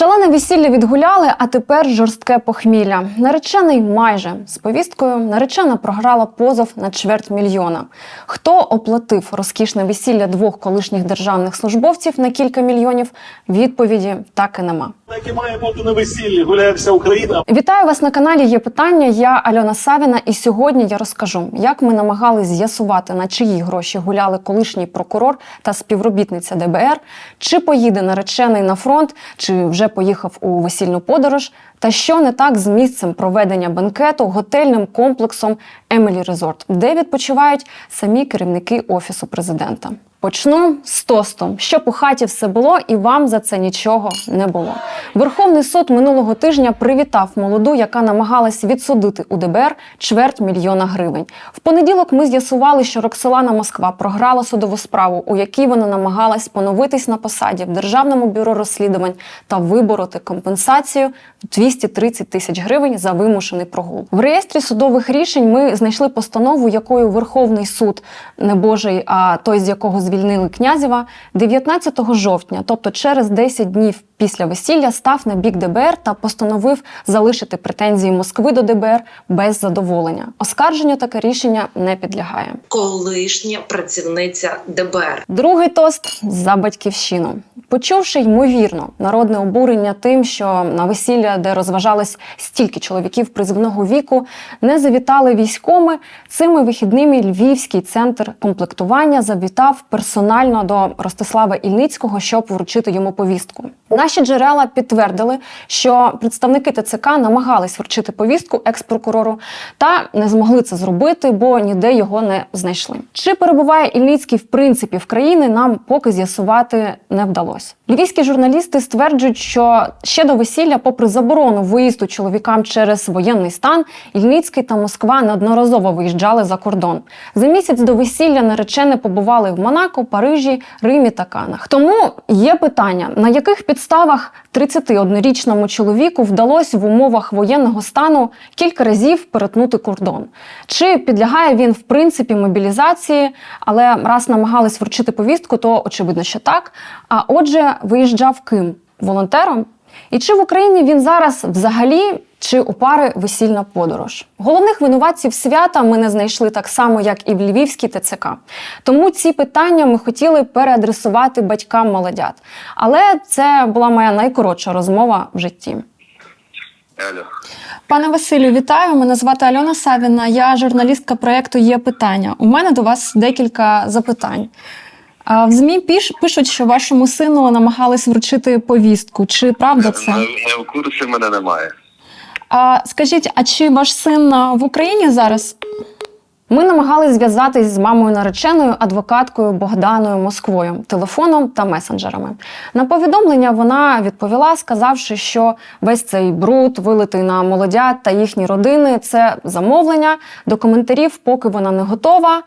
Шалене весілля відгуляли, а тепер жорстке похмілля. Наречений майже з повісткою. Наречена програла позов на чверть мільйона. Хто оплатив розкішне весілля двох колишніх державних службовців на кілька мільйонів? Відповіді так і нема. Яке має бути на весіллі, гуляє вся Україна. Вітаю вас на каналі. Є питання. Я Альона Савіна, і сьогодні я розкажу, як ми намагались з'ясувати, на чиї гроші гуляли колишній прокурор та співробітниця ДБР, чи поїде наречений на фронт, чи вже поїхав у весільну подорож, та що не так з місцем проведення бенкету готельним комплексом Емілі Резорт, де відпочивають самі керівники офісу президента. Почну з тосту, щоб у хаті все було, і вам за це нічого не було. Верховний суд минулого тижня привітав молоду, яка намагалась відсудити у ДБР чверть мільйона гривень. В понеділок ми з'ясували, що Роксолана Москва програла судову справу, у якій вона намагалась поновитись на посаді в Державному бюро розслідувань та вибороти компенсацію в 230 тисяч гривень за вимушений прогул. В реєстрі судових рішень ми знайшли постанову, якою Верховний суд не Божий, а той, з якого звільнили князєва, 19 жовтня, тобто через 10 днів після весілля, став на бік ДБР та постановив залишити претензії Москви до ДБР без задоволення. Оскарженню таке рішення не підлягає. колишня працівниця ДБР. Другий тост за батьківщину. Почувши ймовірно народне обурення тим, що на весілля, де розважались стільки чоловіків призивного віку, не завітали військоми. Цими вихідними Львівський центр комплектування завітав персонально до Ростислава Ільницького, щоб вручити йому повістку. Наші джерела підтвердили, що представники ТЦК намагались вручити повістку екс-прокурору та не змогли це зробити, бо ніде його не знайшли. Чи перебуває Ільницький в принципі в країни? нам поки з'ясувати не вдалося. Львівські журналісти стверджують, що ще до весілля, попри заборону виїзду чоловікам через воєнний стан, Ільницький та Москва неодноразово виїжджали за кордон. За місяць до весілля наречені побували в Монако, Парижі, Римі та Канах. Тому є питання, на яких підставах 31-річному чоловіку вдалося в умовах воєнного стану кілька разів перетнути кордон. Чи підлягає він в принципі мобілізації, але раз намагались вручити повістку, то очевидно, що так. А отже, виїжджав ким? Волонтером? І чи в Україні він зараз взагалі чи у пари весільна подорож? Головних винуватців свята ми не знайшли так само, як і в Львівській ТЦК. Тому ці питання ми хотіли переадресувати батькам молодят. Але це була моя найкоротша розмова в житті. Алло. Пане Василю, вітаю. Мене звати Альона Савіна. Я журналістка проєкту Є питання. У мене до вас декілька запитань. В ЗМІ піш, пишуть, що вашому сину намагались вручити повістку. Чи правда це? Не, не в курсі мене немає. А скажіть, а чи ваш син в Україні зараз? Ми намагалися зв'язатись з мамою нареченою адвокаткою Богданою Москвою телефоном та месенджерами. На повідомлення вона відповіла, сказавши, що весь цей бруд, вилитий на молодят та їхні родини це замовлення. До коментарів, поки вона не готова.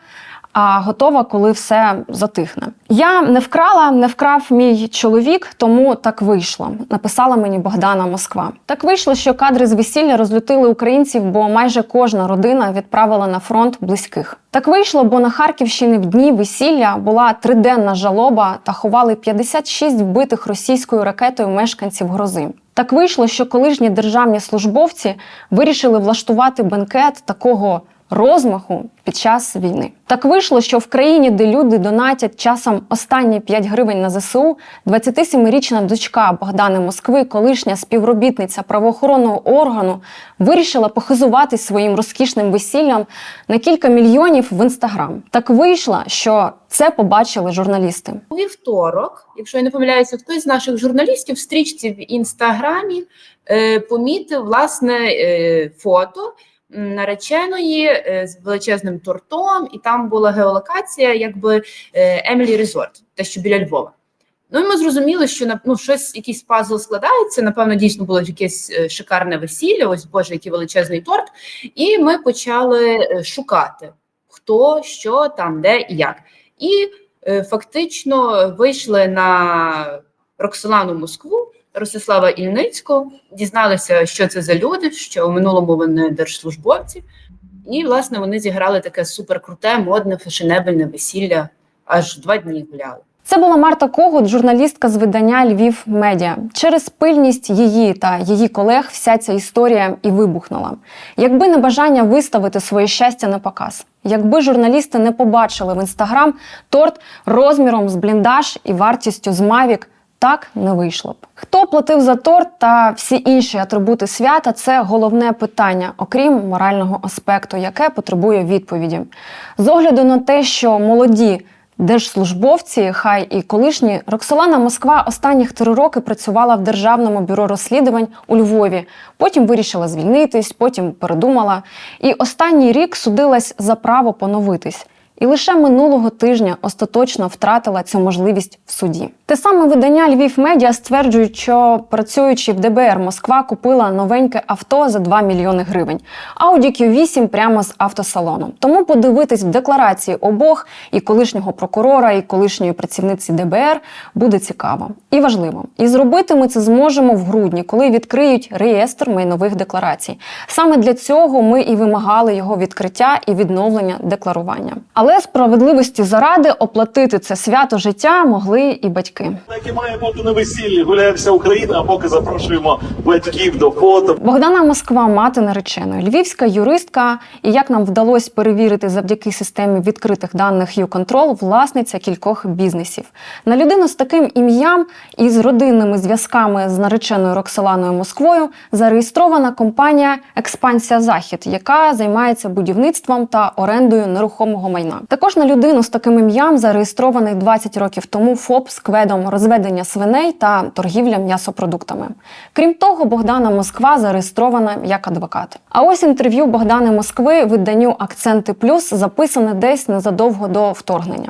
А готова, коли все затихне. Я не вкрала, не вкрав мій чоловік, тому так вийшло. Написала мені Богдана Москва. Так вийшло, що кадри з весілля розлютили українців, бо майже кожна родина відправила на фронт близьких. Так вийшло, бо на Харківщині в дні весілля була триденна жалоба та ховали 56 вбитих російською ракетою мешканців грози. Так вийшло, що колишні державні службовці вирішили влаштувати бенкет такого розмаху під час війни. Так вийшло, що в країні, де люди донатять часом останні 5 гривень на ЗСУ, 27-річна дочка Богдани Москви, колишня співробітниця правоохоронного органу, вирішила похизуватись своїм розкішним весіллям на кілька мільйонів в інстаграм. Так вийшло, що це побачили журналісти. У вівторок, якщо я не помиляюся, хтось з наших журналістів в стрічці в інстаграмі е, помітив власне е, фото нареченої е, з величезним тортом, і там була геолокація, якби е, Емілі Резорт, те, що біля Львова. Ну і ми зрозуміли, що ну, щось, якийсь пазл складається. Напевно, дійсно було якесь е, шикарне весілля. Ось Боже, який величезний торт. І ми почали шукати, хто, що там, де і як. І фактично вийшли на Роксолану Москву, Ростислава Ільницького, дізналися, що це за люди, що у минулому вони держслужбовці, і власне вони зіграли таке суперкруте, модне, фешенебельне весілля. Аж два дні гуляли. Це була Марта Когут, журналістка з видання Львів Медіа. Через пильність її та її колег вся ця історія і вибухнула. Якби не бажання виставити своє щастя на показ, якби журналісти не побачили в інстаграм торт розміром з бліндаж і вартістю з Мавік, так не вийшло б. Хто платив за торт та всі інші атрибути свята це головне питання, окрім морального аспекту, яке потребує відповіді. З огляду на те, що молоді держслужбовці, хай і колишні, Роксолана Москва останніх три роки працювала в Державному бюро розслідувань у Львові. Потім вирішила звільнитись, потім передумала. І останній рік судилась за право поновитись. І лише минулого тижня остаточно втратила цю можливість в суді. Те саме видання Львів Медіа стверджують, що працюючи в ДБР, Москва купила новеньке авто за 2 мільйони гривень. Audi Q8 прямо з автосалону. Тому подивитись в декларації обох і колишнього прокурора, і колишньої працівниці ДБР буде цікаво і важливо. І зробити ми це зможемо в грудні, коли відкриють реєстр майнових декларацій. Саме для цього ми і вимагали його відкриття і відновлення декларування. Але справедливості заради оплатити це свято життя могли і батьки. Так і має бути на весіллі. Гуляє вся Україна, а поки запрошуємо батьків до фото. Богдана Москва, мати нареченої, львівська юристка, і як нам вдалося перевірити завдяки системі відкритих даних YouControl, власниця кількох бізнесів. На людину з таким ім'ям і з родинними зв'язками з нареченою Роксоланою Москвою зареєстрована компанія Експансія Захід, яка займається будівництвом та орендою нерухомого майна. Також на людину з таким ім'ям зареєстрований 20 років тому ФОП з кведом розведення свиней та торгівля м'ясопродуктами. Крім того, Богдана Москва зареєстрована як адвокат. А ось інтерв'ю Богдани Москви виданню Акценти Плюс записане десь незадовго до вторгнення.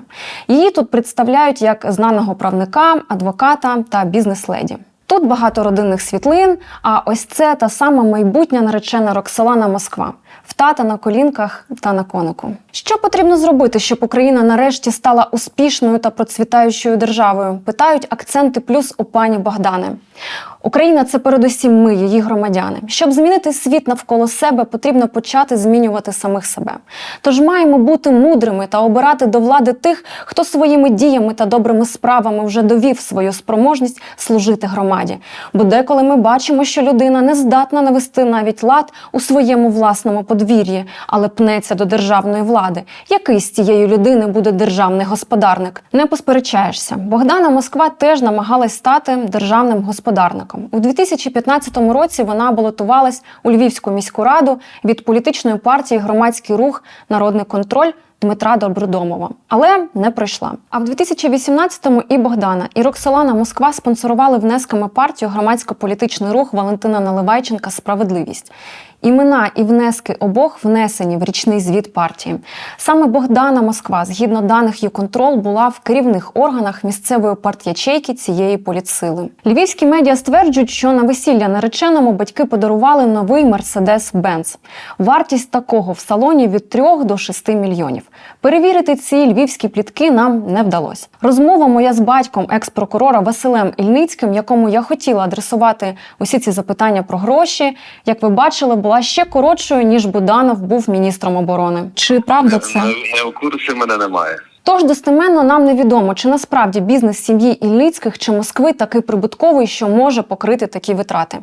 Її тут представляють як знаного правника, адвоката та бізнес-леді. Тут багато родинних світлин, а ось це та сама майбутня наречена Роксолана Москва. В тата на колінках та на конику. Що потрібно зробити, щоб Україна нарешті стала успішною та процвітаючою державою? Питають акценти плюс у пані Богдани. Україна це передусім ми, її громадяни. Щоб змінити світ навколо себе, потрібно почати змінювати самих себе. Тож маємо бути мудрими та обирати до влади тих, хто своїми діями та добрими справами вже довів свою спроможність служити громаді. Бо деколи ми бачимо, що людина не здатна навести навіть лад у своєму власному подвір'ї, але пнеться до державної влади. Який з цієї людини буде державний господарник? Не посперечаєшся. Богдана Москва теж намагалась стати державним господарником. У 2015 році вона балотувалась у Львівську міську раду від політичної партії Громадський рух Народний контроль. Дмитра Добродомова, але не пройшла. А в 2018-му і Богдана, і Роксолана Москва спонсорували внесками партію громадсько-політичний рух Валентина Наливайченка Справедливість. Імена і внески обох внесені в річний звіт партії. Саме Богдана Москва, згідно даних «Юконтрол», була в керівних органах місцевої партячейки цієї політсили. Львівські медіа стверджують, що на весілля нареченому батьки подарували новий Мерседес-Бенц. Вартість такого в салоні від 3 до 6 мільйонів. Перевірити ці львівські плітки нам не вдалося. Розмова моя з батьком екс-прокурора Василем Ільницьким, якому я хотіла адресувати усі ці запитання про гроші, як ви бачили, була ще коротшою ніж Буданов був міністром оборони. Чи правда це? Не, не в курсі мене немає. Тож достеменно нам невідомо, чи насправді бізнес сім'ї Ільницьких чи Москви такий прибутковий, що може покрити такі витрати.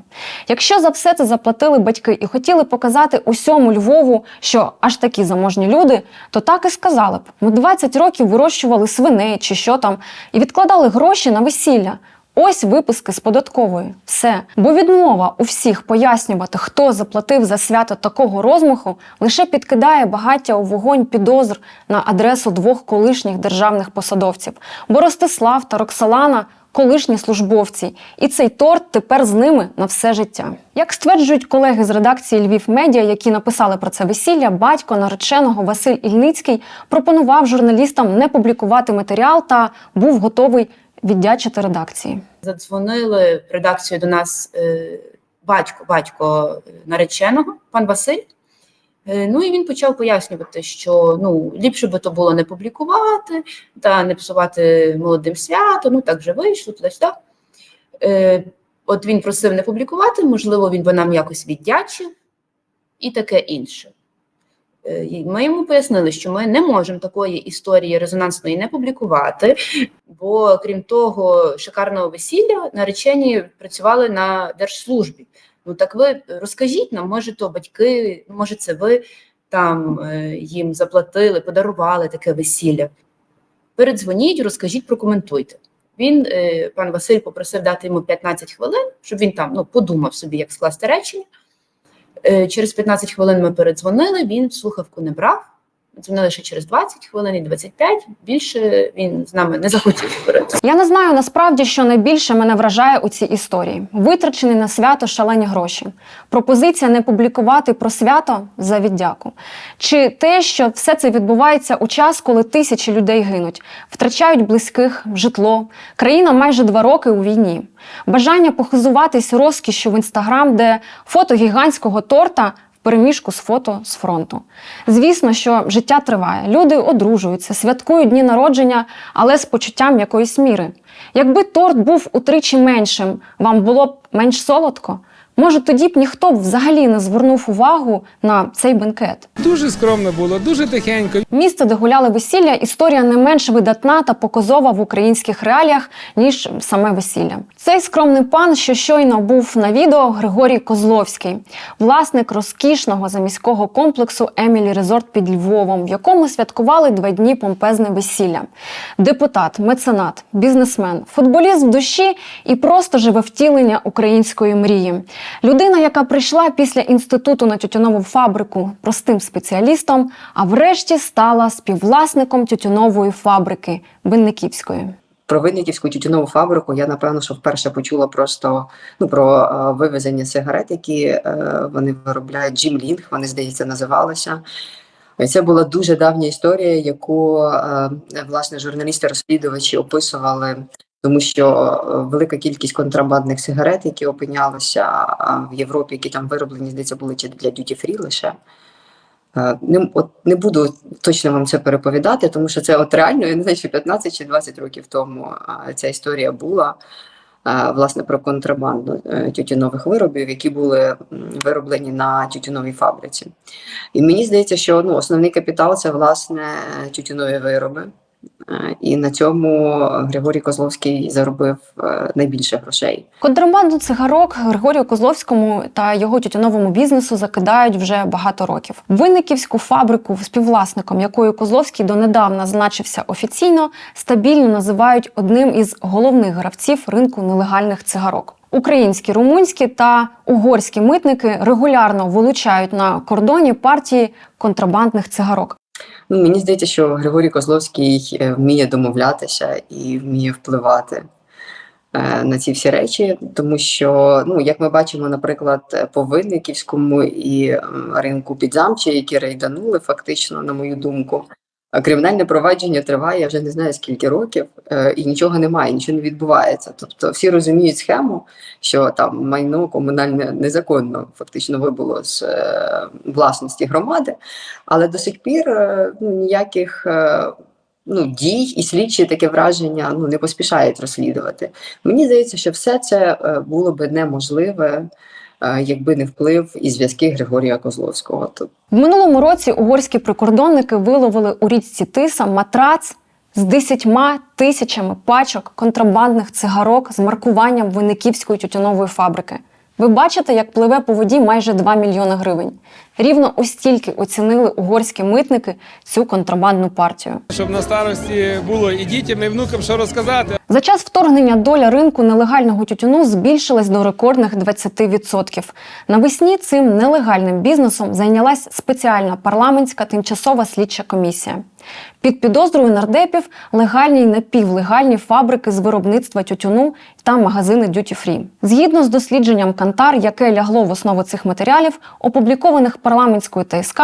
Якщо за все це заплатили батьки і хотіли показати усьому Львову, що аж такі заможні люди, то так і сказали б: ми 20 років вирощували свиней чи що там, і відкладали гроші на весілля. Ось виписки з податкової. Все. Бо відмова у всіх пояснювати, хто заплатив за свято такого розмаху, лише підкидає багаття у вогонь підозр на адресу двох колишніх державних посадовців. Бо Ростислав та Роксолана колишні службовці, і цей торт тепер з ними на все життя. Як стверджують колеги з редакції Львів Медіа, які написали про це весілля, батько нареченого Василь Ільницький пропонував журналістам не публікувати матеріал та був готовий віддячити редакції. Задзвонили в редакцію до нас е, батько, батько нареченого, пан Василь. Е, Ну і він почав пояснювати, що ну ліпше би то було не публікувати та не псувати молодим свято. Ну так вже вийшло туди-сюди. Е, От він просив не публікувати, можливо, він би нам якось віддячив і таке інше. Е, Ми йому пояснили, що ми не можемо такої історії резонансної не публікувати, бо крім того, шикарного весілля наречені працювали на держслужбі. Ну так ви розкажіть нам, може, то батьки, може, це ви там е, їм заплатили, подарували таке весілля. Передзвоніть, розкажіть, прокоментуйте. Він, е, пан Василь, попросив дати йому 15 хвилин, щоб він там ну, подумав собі, як скласти речення. Е, Через 15 хвилин ми передзвонили, він слухавку не брав. Дзвонили ще через 20 хвилин і 25. Більше він з нами не захотів говорити. Я не знаю насправді, що найбільше мене вражає у цій історії: витрачені на свято шалені гроші, пропозиція не публікувати про свято за віддяку, чи те, що все це відбувається у час, коли тисячі людей гинуть, втрачають близьких, житло, країна майже два роки у війні, бажання похизуватись розкішшю в інстаграм, де фото гігантського торта переміжку з фото з фронту. Звісно, що життя триває. Люди одружуються, святкують дні народження, але з почуттям якоїсь міри. Якби торт був утричі меншим, вам було б менш солодко. Може, тоді б ніхто б взагалі не звернув увагу на цей бенкет. Дуже скромно було, дуже тихенько. Місце, де гуляли весілля, історія не менш видатна та показова в українських реаліях, ніж саме весілля. Цей скромний пан, що щойно був на відео, Григорій Козловський, власник розкішного заміського комплексу Емілі Резорт під Львовом, в якому святкували два дні помпезне весілля. Депутат, меценат, бізнесмен, футболіст в душі і просто живе втілення української мрії. Людина, яка прийшла після інституту на тютюнову фабрику простим спеціалістом, а врешті стала співвласником тютюнової фабрики Винниківської. Про Винниківську тютюнову фабрику я напевно, що вперше почула просто ну про е, вивезення сигарет, які е, вони виробляють. Джімлінг, вони здається, називалися. Це була дуже давня історія, яку е, власне журналісти-розслідувачі описували, тому що е, велика кількість контрабандних сигарет, які опинялися в Європі, які там вироблені, здається, були чи для дюті фрі лише. Е, Не, от не буду точно вам це переповідати, тому що це от реально, я не знаю, чи 15 чи 20 років тому ця історія була власне про контрабанду е, тютюнових виробів, які були вироблені на тютюновій фабриці. І мені здається, що ну, основний капітал це власне тютюнові вироби. Е, І на цьому Григорій Козловський заробив е, найбільше грошей. Контрабанду цигарок Григорію Козловському та його тютюновому бізнесу закидають вже багато років. Винниківську фабрику, співвласником якої Козловський донедавна значився офіційно, стабільно називають одним із головних гравців ринку нелегальних цигарок. Українські, румунські та угорські митники регулярно вилучають на кордоні партії контрабандних цигарок. Ну, мені здається, що Григорій Козловський е, вміє домовлятися і вміє впливати е, на ці всі речі, тому що, ну, як ми бачимо, наприклад, по Винниківському і ринку Підзамчі, які рейданули, фактично, на мою думку. Кримінальне провадження триває я вже не знаю скільки років, е, і нічого немає, нічого не відбувається. Тобто всі розуміють схему, що там майно комунальне незаконно фактично вибуло з е, власності громади, але до сих пір е, ну, ніяких ну, дій і слідчі таке враження ну, не поспішають розслідувати. Мені здається, що все це було би неможливе, якби не вплив і зв'язки Григорія Козловського. В минулому році угорські прикордонники виловили у річці Тиса матрац з десятьма тисячами пачок контрабандних цигарок з маркуванням виниківської тютюнової фабрики. Ви бачите, як пливе по воді майже 2 мільйони гривень. Рівно ось стільки оцінили угорські митники цю контрабандну партію. Щоб на старості було і дітям, і внукам що розказати. За час вторгнення доля ринку нелегального тютюну збільшилась до рекордних 20%. Навесні цим нелегальним бізнесом зайнялась спеціальна парламентська тимчасова слідча комісія. Під підозрою нардепів легальні й напівлегальні фабрики з виробництва тютюну та магазини Free. Згідно з дослідженням Кантар, яке лягло в основу цих матеріалів, опублікованих парламентською ТСК,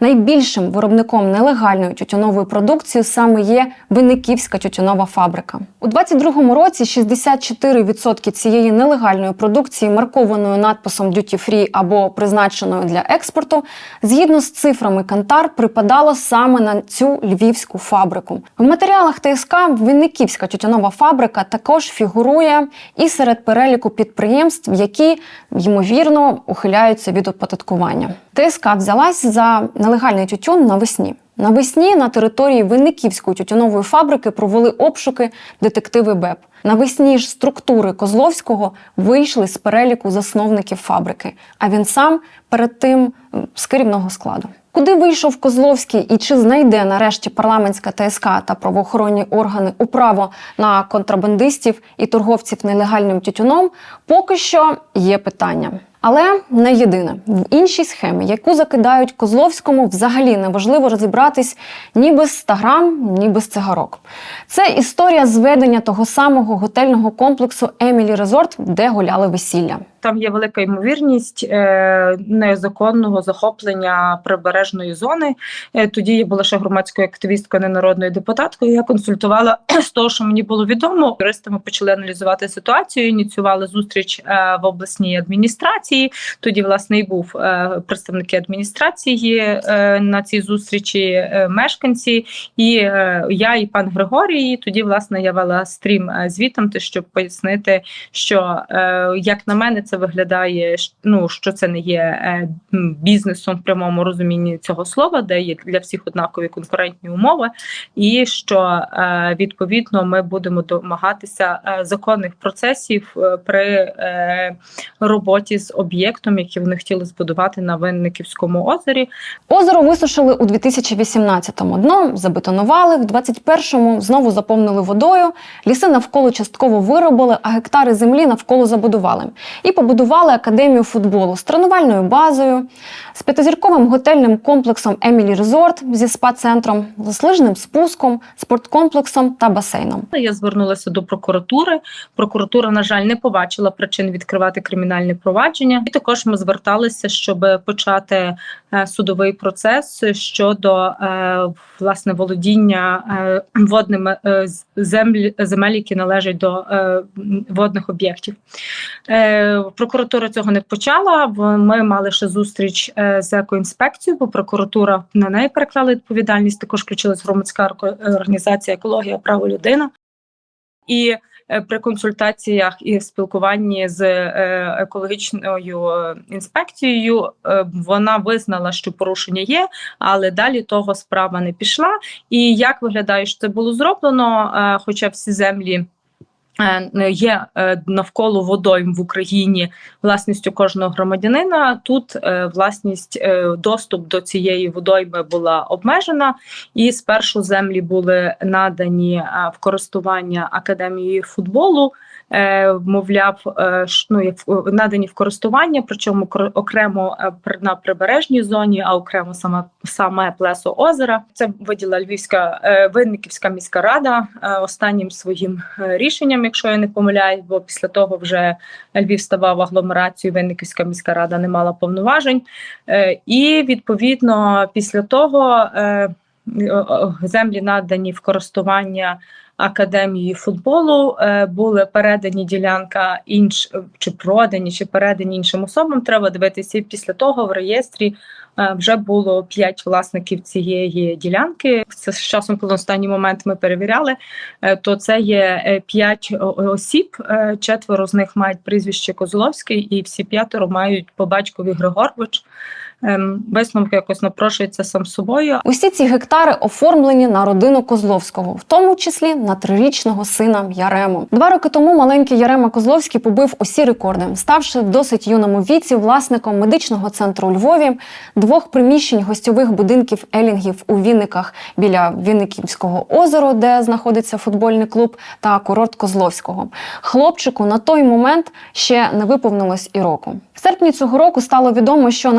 найбільшим виробником нелегальної тютюнової продукції саме є Винниківська тютюнова фабрика. У 2022 році 64% цієї нелегальної продукції, маркованою надписом Duty Free або призначеною для експорту, згідно з цифрами Кантар, припадало саме на цю львівську фабрику. В матеріалах ТСК Винниківська тютюнова фабрика також фігурує і серед переліку підприємств, які ймовірно ухиляються від оподаткування. ТСК взялась за нелегальний тютюн навесні. Навесні на території Винниківської тютюнової фабрики провели обшуки детективи БЕП. Навесні ж структури Козловського вийшли з переліку засновників фабрики, а він сам перед тим з керівного складу. Куди вийшов Козловський і чи знайде нарешті парламентська ТСК та правоохоронні органи управо на контрабандистів і торговців нелегальним тютюном, поки що є питання. Але не єдине в іншій схемі, яку закидають Козловському, взагалі неважливо розібратись ні без 100 грам, ні без цигарок. Це історія зведення того самого готельного комплексу Емілі Резорт, де гуляли весілля. Там є велика ймовірність е, незаконного захоплення прибережної зони. Е, тоді я була ще громадською активісткою, не народною депутаткою. Я консультувала з того, що мені було відомо. Юристи ми почали аналізувати ситуацію. Ініціювали зустріч е, в обласній адміністрації. Тоді, власне, і був е, представники адміністрації е, на цій зустрічі, е, мешканці, і я, і пан Григорій. Тоді, власне, я вела стрім звітом, щоб пояснити, що як на мене це виглядає, ну що це не є бізнесом в прямому розумінні цього слова, де є для всіх однакові конкурентні умови, і що відповідно ми будемо домагатися законних процесів при роботі з об'єктом, який вони хотіли збудувати на Винниківському озері. Озеро висушили у 2018-му. Дно забетонували, в 21-му знову заповнили водою, ліси навколо частково виробили, а гектари землі навколо забудували. І побудували академію футболу з тренувальною базою, з п'ятизірковим готельним комплексом Емілі Резорт зі спа-центром, з лижним спуском, спорткомплексом та басейном. Я звернулася до прокуратури. Прокуратура, на жаль, не побачила причин відкривати кримінальне провадження. І також ми зверталися, щоб почати е, судовий процес щодо е, власне володіння е, водними з- земль, земель, які належать до водних об'єктів. Прокуратура цього не почала. Ми мали ще зустріч з екоінспекцією, бо прокуратура на неї переклала відповідальність. Також включилась громадська організація екологія право людина. І при консультаціях і спілкуванні з е, екологічною е, інспекцією е, вона визнала, що порушення є, але далі того справа не пішла. І як виглядає, що це було зроблено, е, хоча всі землі. Е, Є е, навколо водойм в Україні власністю кожного громадянина. Тут е, власність е, доступ до цієї водойми була обмежена, і спершу землі були надані е, в користування академії футболу. Е, мовляв, е, ну, як надані в користування, причому окремо е, на прибережній зоні, а окремо саме саме плесо озера. Це виділа Львівська Винниківська міська рада останнім своїм рішенням, якщо я не помиляюсь, бо після того вже Львів ставав агломерацією, Винниківська міська рада не мала повноважень. І відповідно після того землі надані в користування академії футболу, е, були передані ділянка інш чи продані, чи передані іншим особам. Треба дивитися. І після того в реєстрі е, вже було п'ять власників цієї ділянки. Це з часом, коли останній момент ми перевіряли, е, то це є е, п'ять осіб. е, Четверо з них мають прізвище Козловський, і всі п'ятеро мають по батькові Григорович. Ем, Висновок якось напрошується сам собою, Усі ці гектари оформлені на родину Козловського, в тому числі на трирічного сина Ярему. Два роки тому маленький Ярема Козловський побив усі рекорди, ставши в досить юному віці власником медичного центру у Львові, двох приміщень гостьових будинків Елінгів у Вінниках біля Вінниківського озера, де знаходиться футбольний клуб, та курорт Козловського. Хлопчику на той момент ще не виповнилось і року. В серпні цього року стало відомо, що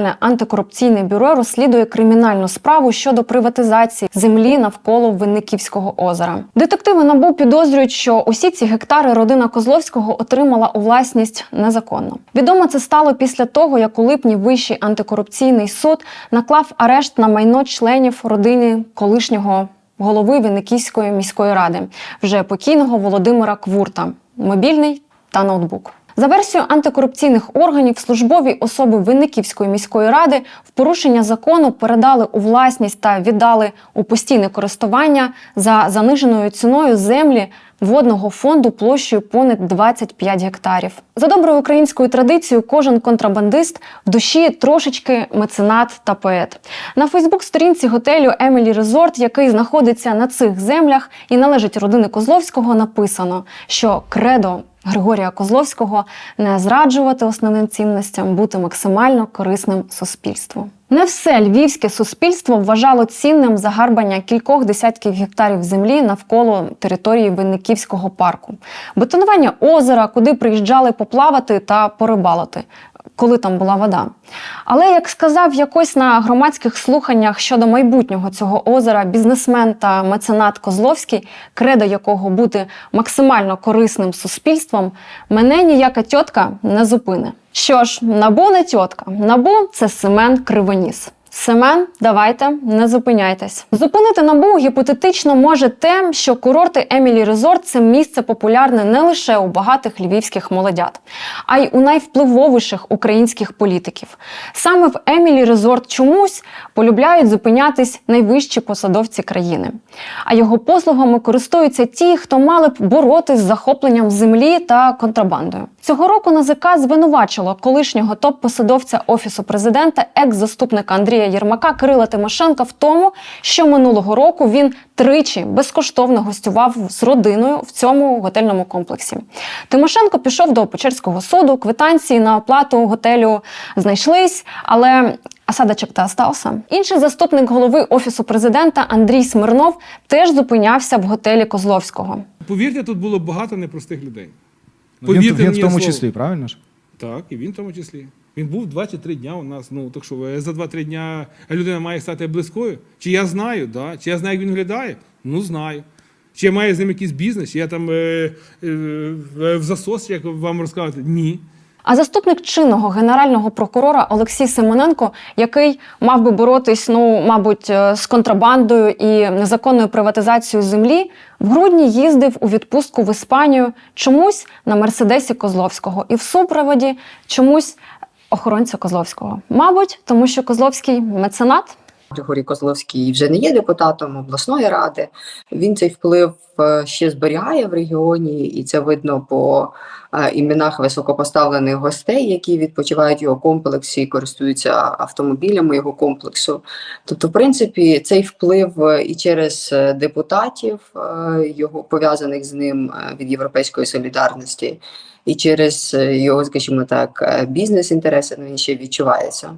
Національне антикорупційне бюро розслідує кримінальну справу щодо приватизації землі навколо Винниківського озера. Детективи НАБУ підозрюють, що усі ці гектари родина Козловського отримала у власність незаконно. Відомо це стало після того, як у липні Вищий антикорупційний суд наклав арешт на майно членів родини колишнього голови Вінниківської міської ради, вже покійного Володимира Квурта, мобільний та ноутбук. За версією антикорупційних органів, службові особи Винниківської міської ради в порушення закону передали у власність та віддали у постійне користування за заниженою ціною землі водного фонду площею понад 25 гектарів. За доброю українською традицією, кожен контрабандист в душі трошечки меценат та поет. На Фейсбук-сторінці готелю Емілі Резорт, який знаходиться на цих землях і належить родини Козловського, написано, що кредо Григорія Козловського не зраджувати основним цінностям, бути максимально корисним суспільству. Не все львівське суспільство вважало цінним загарбання кількох десятків гектарів землі навколо території Винниківського парку, бетонування озера, куди приїжджали поплавати та порибалити. Коли там була вода. Але як сказав якось на громадських слуханнях щодо майбутнього цього озера бізнесмен та меценат Козловський, кредо якого бути максимально корисним суспільством, мене ніяка тьотка не зупине. Що ж, набу не тьотка, набу це Семен Кривоніс. Семен, давайте, не зупиняйтесь. Зупинити набу гіпотетично може те, що курорти Емілі Резорт це місце популярне не лише у багатих львівських молодят, а й у найвпливовіших українських політиків. Саме в Емілі Резорт чомусь полюбляють зупинятись найвищі посадовці країни. А його послугами користуються ті, хто мали б боротись з захопленням землі та контрабандою. Цього року НАЗК звинувачило колишнього топ-посадовця офісу президента, екс-заступника Андрія Єрмака Кирила Тимошенка в тому, що минулого року він тричі безкоштовно гостював з родиною в цьому готельному комплексі. Тимошенко пішов до Печерського суду. Квитанції на оплату готелю знайшлись, але осадочок та остався. Інший заступник голови офісу президента Андрій Смирнов теж зупинявся в готелі Козловського. Повірте, тут було багато непростих людей. Ну, він, Повірте він в тому слово. числі, правильно ж? Так, і він в тому числі. Він був 23 дня у нас. Ну так що е, за 2-3 дня людина має стати близькою. Чи я знаю, да? чи я знаю, як він виглядає? Ну знаю. Чи я маю з ним якийсь бізнес, чи я там е, е, в засос, як вам розказувати? Ні. А заступник чинного генерального прокурора Олексій Симоненко, який мав би боротись, ну мабуть, е, з контрабандою і незаконною приватизацією землі, в грудні їздив у відпустку в Іспанію чомусь на мерседесі Козловського і в супроводі чомусь охоронця Козловського. Мабуть, тому що Козловський меценат. Григорій Козловський вже не є депутатом обласної ради. Він цей вплив е, ще зберігає в регіоні, і це видно по е, іменах високопоставлених гостей, які відпочивають його комплексі і користуються автомобілями його комплексу. Тобто, в принципі, цей вплив е, і через депутатів, його пов'язаних з ним від Європейської солідарності, і через е, його, скажімо так, е, бізнес-інтереси ну, він ще відчувається.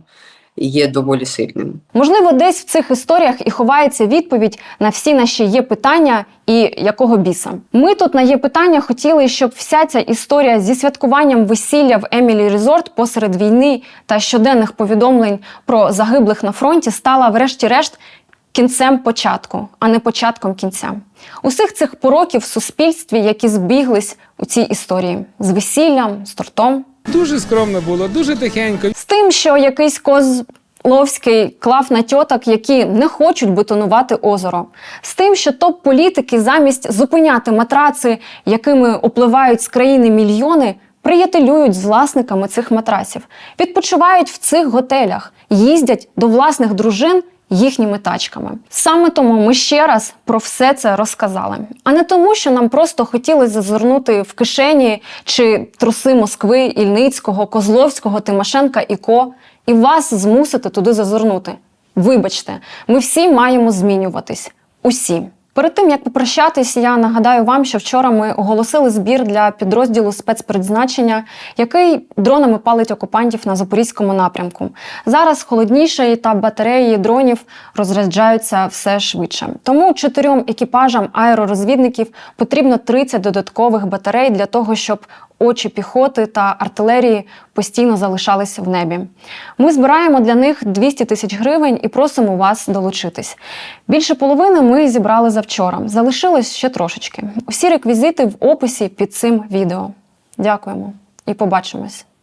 Є доволі сильним. Можливо, десь в цих історіях і ховається відповідь на всі наші є питання і якого біса. Ми тут на є питання хотіли, щоб вся ця історія зі святкуванням весілля в Емілі Резорт посеред війни та щоденних повідомлень про загиблих на фронті стала, врешті-решт, кінцем початку, а не початком кінця. Усіх цих пороків в суспільстві, які збіглись у цій історії з весіллям, з тортом, Дуже скромно було, дуже тихенько. з тим, що якийсь Козловський клав на тьоток, які не хочуть бетонувати озеро, з тим, що топ-політики замість зупиняти матраци, якими опливають з країни мільйони, приятелюють з власниками цих матраців, відпочивають в цих готелях, їздять до власних дружин. Їхніми тачками саме тому ми ще раз про все це розказали, а не тому, що нам просто хотілося зазирнути в кишені чи труси Москви, Ільницького, Козловського, Тимошенка і Ко, і вас змусити туди зазирнути. Вибачте, ми всі маємо змінюватись. Усі. Перед тим як попрощатись, я нагадаю вам, що вчора ми оголосили збір для підрозділу спецпризначення, який дронами палить окупантів на запорізькому напрямку. Зараз холодніше та батареї дронів розряджаються все швидше. Тому чотирьом екіпажам аеророзвідників потрібно 30 додаткових батарей для того, щоб очі піхоти та артилерії постійно залишалися в небі. Ми збираємо для них 200 тисяч гривень і просимо вас долучитись. Більше половини ми зібрали завчора. Залишилось ще трошечки. Усі реквізити в описі під цим відео. Дякуємо і побачимось.